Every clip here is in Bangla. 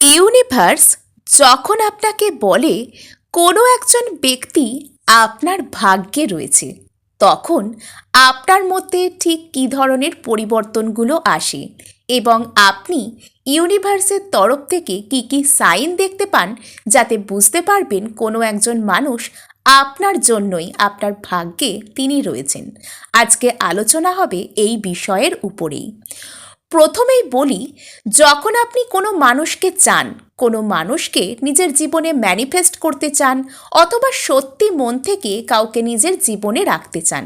ইউনিভার্স যখন আপনাকে বলে কোনো একজন ব্যক্তি আপনার ভাগ্যে রয়েছে, তখন আপনার মধ্যে ঠিক কী ধরনের পরিবর্তনগুলো আসে এবং আপনি ইউনিভার্সের তরফ থেকে কী কী সাইন দেখতে পান যাতে বুঝতে পারবেন কোনো একজন মানুষ আপনার জন্যই আপনার ভাগ্যে তিনি রয়েছেন। আজকে আলোচনা হবে এই বিষয়ের উপরেই। প্রথমেই বলি, যখন আপনি কোনো মানুষকে চান, কোনো মানুষকে নিজের জীবনে ম্যানিফেস্ট করতে চান, অথবা সত্যি মন থেকে কাউকে নিজের জীবনে রাখতে চান,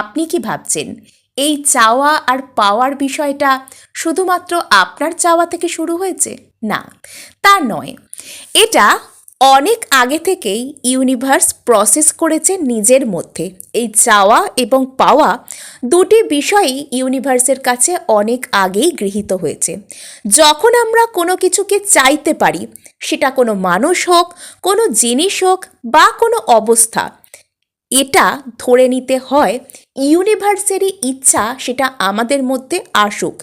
আপনি কি ভাবছেন? এই চাওয়া আর পাওয়ার বিষয়টা শুধুমাত্র আপনার চাওয়া থেকে শুরু হয়েছে? না, তা নয়। এটা অনেক আগে থেকেই ইউনিভার্স প্রসেস করেছে নিজের মধ্যে। এই চাওয়া এবং পাওয়া দুটি বিষয়ই ইউনিভার্সের কাছে অনেক আগেই গৃহীত হয়েছে। যখন আমরা কোনো কিছুকে চাইতে পারি, সেটা কোনো মানুষ হোক, কোনো জিনিস হোক বা কোনো অবস্থা এটা ধরে নিতে হয়, ইউনিভার্সেরই ইচ্ছা সেটা আমাদের মধ্যে আসুক।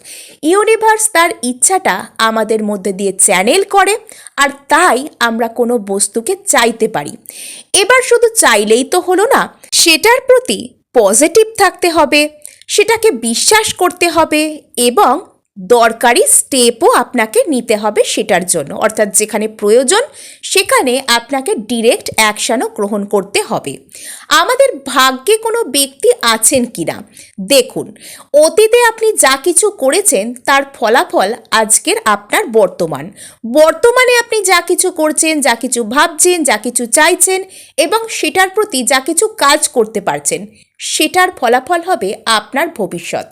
ইউনিভার্স তার ইচ্ছাটা আমাদের মধ্যে দিয়ে চ্যানেল করে আর তাই আমরা কোনো বস্তুকে চাইতে পারি। এবার শুধু চাইলেই তো হলো না, সেটার প্রতি পজিটিভ থাকতে হবে, সেটাকে বিশ্বাস করতে হবে এবং দরকারি স্টেপও আপনাকে নিতে হবে সেটার জন্য। অর্থাৎ যেখানে প্রয়োজন, সেখানে আপনাকে ডিরেক্ট অ্যাকশানও গ্রহণ করতে হবে। আমাদের ভাগ্যে কোনো ব্যক্তি আছেন কি না দেখুন, অতীতে আপনি যা কিছু করেছেন, তার ফলাফল আজকের আপনার বর্তমান। বর্তমানে আপনি যা কিছু করছেন, যা কিছু ভাবছেন, যা কিছু চাইছেন এবং সেটার প্রতি যা কিছু কাজ করতে পারছেন সেটার ফলাফল হবে আপনার ভবিষ্যৎ।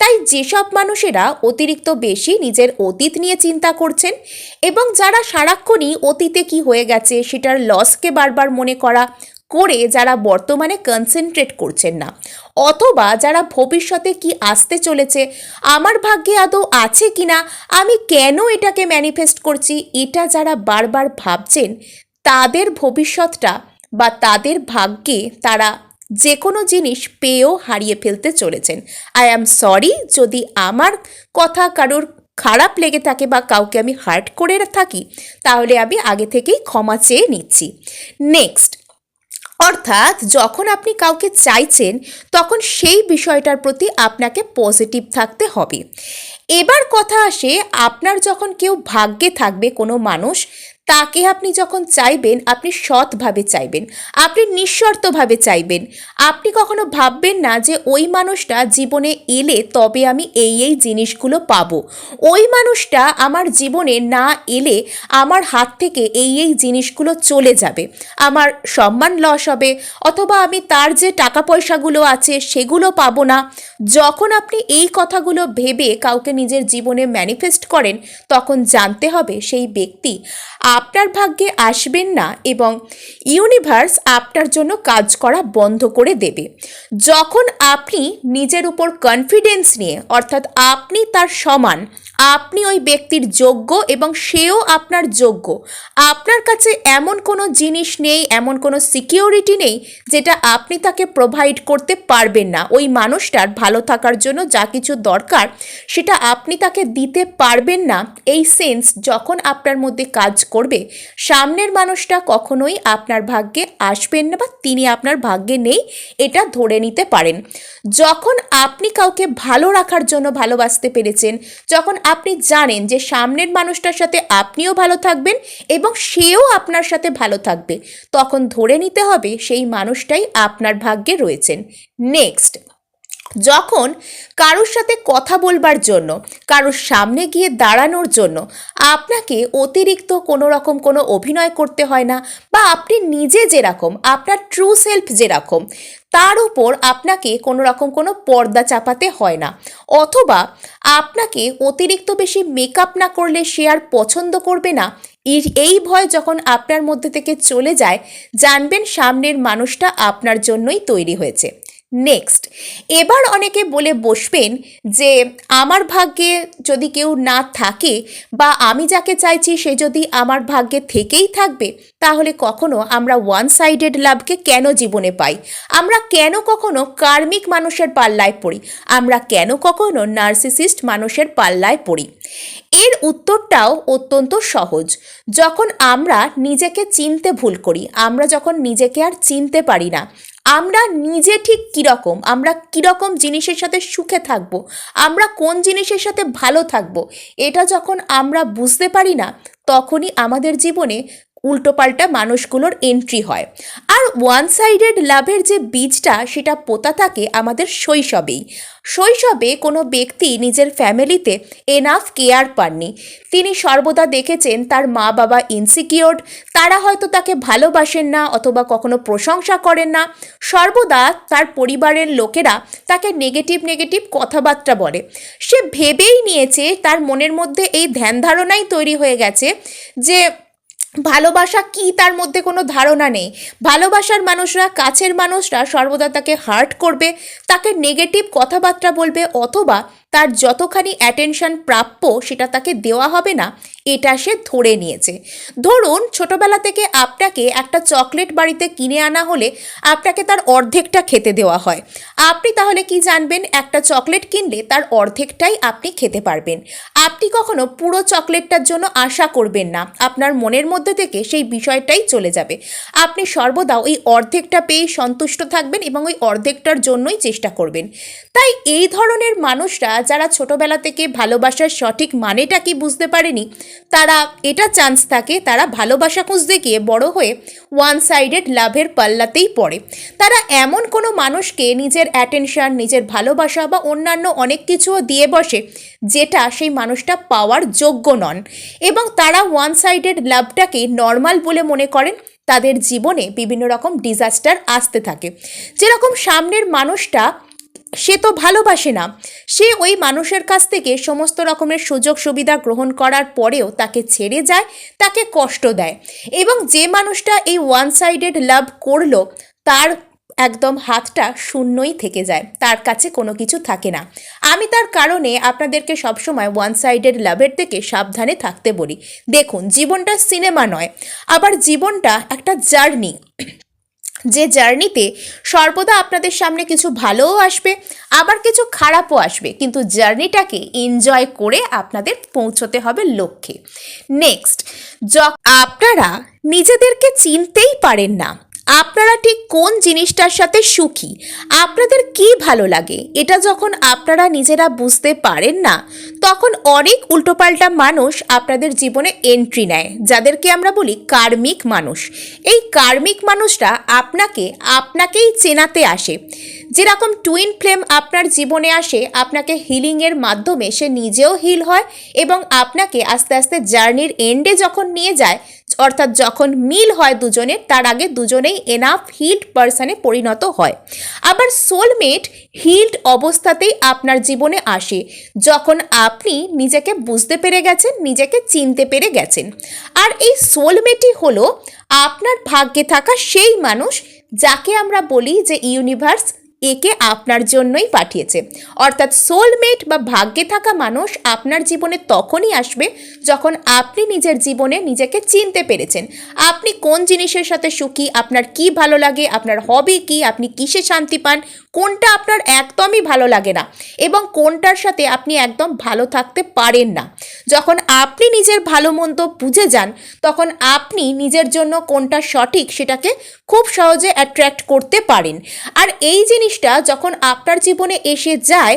তাই যেসব মানুষেরা অতিরিক্ত বেশি নিজের অতীত নিয়ে চিন্তা করছেন এবং যারা সারাক্ষণই অতীতে কি হয়ে গেছে সেটার লসকে বারবার মনে করা করে যারা বর্তমানে কনসেন্ট্রেট করছেন না, অথবা যারা ভবিষ্যতে কি আসতে চলেছে, আমার ভাগ্যে আদৌ আছে কি না আমি কেন এটাকে ম্যানিফেস্ট করছি, এটা যারা বারবার ভাবছেন, তাদের ভবিষ্যৎটা বা তাদের ভাগ্যে তারা যে কোনো জিনিস পেয়েও হারিয়ে ফেলতে চলেছেন। আই অ্যাম সরি যদি আমার কথা কারোর খারাপ লেগে থাকে বা কাউকে আমি হার্ট করে থাকি, তাহলে আমি আগে থেকেই ক্ষমা চেয়ে নিচ্ছি। নেক্সট অর্থাৎ যখন আপনি কাউকে চাইছেন, তখন সেই বিষয়টার প্রতি আপনাকে পজিটিভ থাকতে হবে। এবার কথা আসে, আপনার যখন কেউ ভাগ্যে থাকবে কোনো মানুষ তাকে আপনি যখন চাইবেন, আপনি সৎভাবে চাইবেন, আপনি নিঃশর্তভাবে চাইবেন। আপনি কখনো ভাববেন না যে ওই মানুষটা জীবনে এলে তবে আমি এই এই জিনিসগুলো পাবো। ওই মানুষটা আমার জীবনে না এলে আমার হাত থেকে এই এই জিনিসগুলো চলে যাবে। আমার সম্মান লস হবে, অথবা আমি তার যে টাকা পয়সাগুলো আছে সেগুলো পাবো না। যখন আপনি এই কথাগুলো ভেবে কাউকে নিজের জীবনে ম্যানিফেস্ট করেন, তখন জানতে হবে সেই ব্যক্তি আপনার ভাগ্যে আসবেন না এবং ইউনিভার্স আপনার জন্য কাজ করা বন্ধ করে দেবে। যখন আপনি নিজের উপর কনফিডেন্স নিয়ে, অর্থাৎ আপনি তার সমান আপনি ওই ব্যক্তির যোগ্য এবং সেও আপনার যোগ্য। আপনার কাছে এমন কোনো জিনিস নেই, এমন কোনো সিকিউরিটি নেই, যেটা আপনি তাকে প্রোভাইড করতে পারবেন না। ওই মানুষটার ভালো থাকার জন্য যা কিছু দরকার, সেটা আপনি তাকে দিতে পারবেন না। এই সেন্স যখন আপনার মধ্যে কাজ করবে, সামনের মানুষটা কখনোই আপনার ভাগ্যে আসবেন না বা তিনি আপনার ভাগ্যে নেই, এটা ধরে নিতে পারেন। যখন আপনি কাউকে ভালো রাখার জন্য ভালোবাসতে পেরেছেন, যখন আপনি জানেন যে সামনের মানুষটার সাথে আপনিও ভালো থাকবেন এবং সেও আপনার সাথে ভালো থাকবে। তখন ধরে নিতে হবে সেই মানুষটাই আপনার ভাগ্যে রয়েছেন। নেক্সট যখন কারোর সাথে কথা বলবার জন্য, কারোর সামনে গিয়ে দাঁড়ানোর জন্য আপনাকে অতিরিক্ত কোনো রকম কোনো অভিনয় করতে হয় না বা আপনি নিজে যেরকম, আপনার ট্রু সেলফ যেরকম, তার উপর আপনাকে কোনো রকম কোনো পর্দা চাপাতে হয় না। অথবা আপনাকে অতিরিক্ত বেশি মেকআপ না করলে সে আর পছন্দ করবে না। এই- এই ভয় যখন আপনার মধ্যে থেকে চলে যায়, জানবেন সামনের মানুষটা আপনার জন্যই তৈরি হয়েছে। নেক্সট এবার অনেকে বলে বসবেন যে আমার ভাগ্যে যদি কেউ না থাকে বা আমি যাকে চাইছি সে যদি আমার ভাগ্যে থেকেই থাকবে, তাহলে কখনো আমরা ওয়ান সাইডেড লাভকে কেন জীবনে পাই? আমরা কেন কখনো কার্মিক মানুষের পাল্লায় পড়ি? আমরা কেন কখনো নার্সিসিস্ট মানুষের পাল্লায় পড়ি? এর উত্তরটাও অত্যন্ত সহজ। যখন আমরা নিজেকে চিনতে ভুল করি, আমরা যখন নিজেকে আর চিনতে পারি না আমরা নিজে ঠিক কীরকম, আমরা কীরকম জিনিসের সাথে সুখে থাকব, আমরা কোন জিনিসের সাথে ভালো থাকব, এটা যখন আমরা বুঝতে পারি না, তখনই আমাদের জীবনে উল্টোপাল্টা মানুষগুলোর এন্ট্রি হয়। আর ওয়ান সাইডেড লাভের যে বীজটা, সেটা পোতা থাকে আমাদের শৈশবেই। শৈশবে কোনো ব্যক্তি নিজের ফ্যামিলিতে এনাফ কেয়ার পাননি। তিনি সর্বদা দেখেছেন তার মা বাবা ইনসিকিওর্ড তারা হয়তো তাকে ভালোবাসেন না অথবা কখনো প্রশংসা করেন না। সর্বদা তার পরিবারের লোকেরা তাকে নেগেটিভ নেগেটিভ কথাবার্তা বলে। সে ভেবেই নিয়েছে, তার মনের মধ্যে এই ধ্যান ধারণাই তৈরি হয়ে গেছে যে ভালোবাসা কি তার মধ্যে কোনো ধারণা নেই? ভালোবাসার মানুষরা, কাছের মানুষরা সর্বদা তাকে হার্ট করবে, তাকে নেগেটিভ কথাবার্তা বলবে, অথবা তার যতখানি অ্যাটেনশন প্রাপ্য সেটা তাকে দেওয়া হবে না। এটা সে ধরে নিয়েছে। ধরুন, ছোটবেলা থেকে আপনাকে একটা চকলেট বাড়িতে কিনে আনা হলে আপনাকে তার অর্ধেকটা খেতে দেওয়া হয়। আপনি তাহলে কি জানবেন, একটা চকলেট কিনলে তার অর্ধেকটাই আপনি খেতে পারবেন। আপনি কখনো পুরো চকলেটটার জন্য আশা করবেন না। আপনার মনের মধ্যে থেকে সেই বিষয়টাই চলে যাবে। আপনি সর্বদা ওই অর্ধেকটা পেয়ে সন্তুষ্ট থাকবেন এবং ওই অর্ধেকটার জন্যই চেষ্টা করবেন। তাই এই ধরনের মানুষরা, যারা ছোটবেলা থেকে ভালোবাসার সঠিক মানেটা কি বুঝতে পারেনি তারা এটা চান্স থাকে, তারা ভালোবাসা খুঁজতে গিয়ে বড় হয়ে ওয়ান সাইডেড লাভের পাল্লাতেই পড়ে। তারা এমন কোনো মানুষকে নিজের অ্যাটেনশন নিজের ভালোবাসা বা অন্যান্য অনেক কিছুও দিয়ে বসে, যেটা সেই মানুষটা পাওয়ার যোগ্য নন। এবং তারা ওয়ান সাইডেড লাভটাকে নর্মাল বলে মনে করেন, তাদের জীবনে বিভিন্ন রকম ডিজাস্টার আসতে থাকে। যেরকম সামনের মানুষটা সে তো ভালোবাসে না। সে ওই মানুষের কাছ থেকে সমস্ত রকমের সুযোগ সুবিধা গ্রহণ করার পরেও তাকে ছেড়ে যায়, তাকে কষ্ট দেয় এবং যে মানুষটা এই ওয়ান সাইডেড লাভ করল, তার একদম হাতটা শূন্যই থেকে যায়, তার কাছে কোনো কিছু থাকে না। আমি তার কারণে আপনাদেরকে সবসময় ওয়ান সাইডেড লাভের থেকে সাবধানে থাকতে বলি। দেখুন, জীবনটা সিনেমা নয়, আবার জীবনটা একটা জার্নি যে জার্নিতে সর্বদা আপনাদের সামনে কিছু ভালোও আসবে, আবার কিছু খারাপও আসবে। কিন্তু জার্নিটাকে এনজয় করে আপনাদের পৌঁছতে হবে লক্ষ্যে। নেক্সট আপনারা নিজেদেরকে চিনতেই পারেন না। আপনারা ঠিক কোন জিনিসটার সাথে সুখী? আপনাদের কি ভালো লাগে? এটা যখন আপনারা নিজেরা বুঝতে পারেন না, তখন অনেক উল্টোপাল্টা মানুষ আপনাদের জীবনে এন্ট্রি নেয়, যাদেরকে আমরা বলি কার্মিক মানুষ। এই কার্মিক মানুষরা আপনাকে, আপনাকেই চেনাতে আসে। যেরকম টুইন ফ্লেম আপনার জীবনে আসে, আপনাকে হিলিংয়ের মাধ্যমে সে নিজেও হিল হয় এবং আপনাকে আস্তে আস্তে জার্নির এন্ডে যখন নিয়ে যায়, অর্থাৎ যখন মিল হয় দুজনের, তার আগে দুজনেই এনাফ হিল্ড পার্সনে পরিণত হয়। আবার সোলমেট হিল্ড অবস্থাতেই আপনার জীবনে আসে, যখন আপনি নিজেকে বুঝতে পেরে গেছেন, নিজেকে চিনতে পেরে গেছেন। আর এই সোলমেটই হলো আপনার ভাগ্যে থাকা সেই মানুষ, যাকে আমরা বলি যে ইউনিভার্স একে আপনার জন্যই পাঠিয়েছে। অর্থাৎ সোলমেট বা ভাগ্যে থাকা মানুষ আপনার জীবনে তখনই আসবে যখন আপনি নিজের জীবনে নিজেকে চিনতে পেরেছেন। আপনি কোন জিনিসের সাথে সুখী? আপনার কি ভালো লাগে? আপনার হবি কি? আপনি কিসে শান্তি পান? কোনটা আপনার একদমই ভালো লাগে না এবং কোনটার সাথে আপনি একদম ভালো থাকতে পারেন না। যখন আপনি নিজের ভালো মন্দ বুঝে যান, তখন আপনি নিজের জন্য কোনটা সঠিক সেটাকে খুব সহজে অ্যাট্রাক্ট করতে পারেন। আর এই জিনিসটা যখন আপনার জীবনে এসে যায়,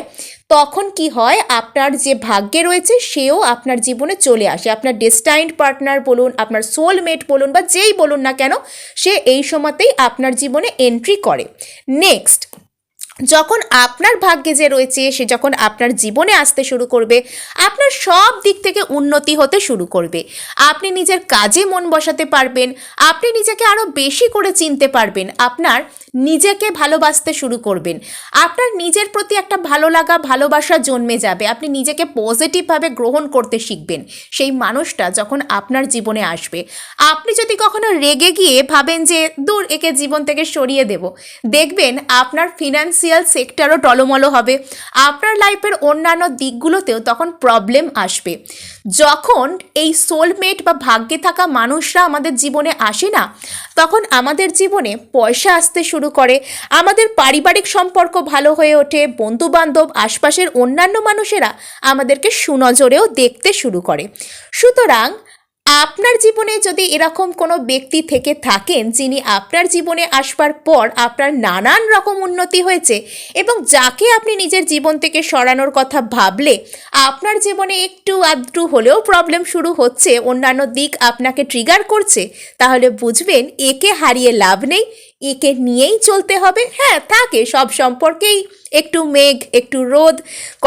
তখন কি হয়? আপনার যে ভাগ্যে রয়েছে, সেও আপনার জীবনে চলে আসে। আপনার ডেস্টাইন্ড পার্টনার বলুন, আপনার সোলমেট বলুন বা যেই বলুন না কেন, সে এই সময়তেই আপনার জীবনে এন্ট্রি করে। নেক্সট যখন আপনার ভাগ্যে যে রয়েছে, সে যখন আপনার জীবনে আসতে শুরু করবে, আপনার সব দিক থেকে উন্নতি হতে শুরু করবে। আপনি নিজের কাজে মন বসাতে পারবেন, আপনি নিজেকে আরও বেশি করে চিনতে পারবেন। আপনার নিজেকে ভালোবাসতে শুরু করবেন। আপনার নিজের প্রতি একটা ভালো লাগা, ভালোবাসা জন্মে যাবে। আপনি নিজেকে পজিটিভভাবে গ্রহণ করতে শিখবেন। সেই মানুষটা যখন আপনার জীবনে আসবে। আপনি যদি কখনো রেগে গিয়ে ভাবেন যে, দূর, একে জীবন থেকে সরিয়ে দেব। দেখবেন আপনার ফিনান্সিয়াল সেক্টরও টলমলো হবে। আপনার লাইফের অন্যান্য দিকগুলোতেও তখন প্রবলেম আসবে। যখন এই সোলমেট বা ভাগ্যে থাকা মানুষরা আমাদের জীবনে আসে না, তখন আমাদের জীবনে পয়সা আসতে শুরু করে। আমাদের পারিবারিক সম্পর্ক ভালো হয়ে ওঠে, বন্ধুবান্ধব, আশপাশের অন্যান্য মানুষেরা আমাদেরকে সুনজরেও দেখতে শুরু করে। সুতরাং আপনার জীবনে যদি এরকম কোনো ব্যক্তি থেকে থাকেন যিনি আপনার জীবনে আসবার পর আপনার নানান রকম উন্নতি হয়েছে এবং যাকে আপনি নিজের জীবন থেকে সরানোর কথা ভাবলে আপনার জীবনে একটু আধটু হলেও প্রবলেম শুরু হচ্ছে, অন্যান্য দিক আপনাকে ট্রিগার করছে, তাহলে বুঝবেন একে হারিয়ে লাভ নেই, একে নিয়েই চলতে হবে। হ্যাঁ থাকে সব সম্পর্কেই একটু মেঘ, একটু রোদ,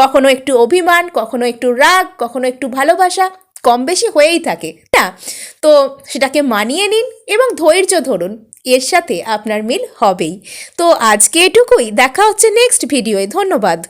কখনো একটু অভিমান, কখনো একটু রাগ, কখনো একটু ভালোবাসা। কম বেশি হয়েই থাকে। না তো সেটাকে মানিয়ে নিন এবং ধৈর্য ধরুন। এর সাথে আপনার মিল হবেই। তো আজকে এটুকুই। দেখা হচ্ছে নেক্সট ভিডিওয়ে ধন্যবাদ।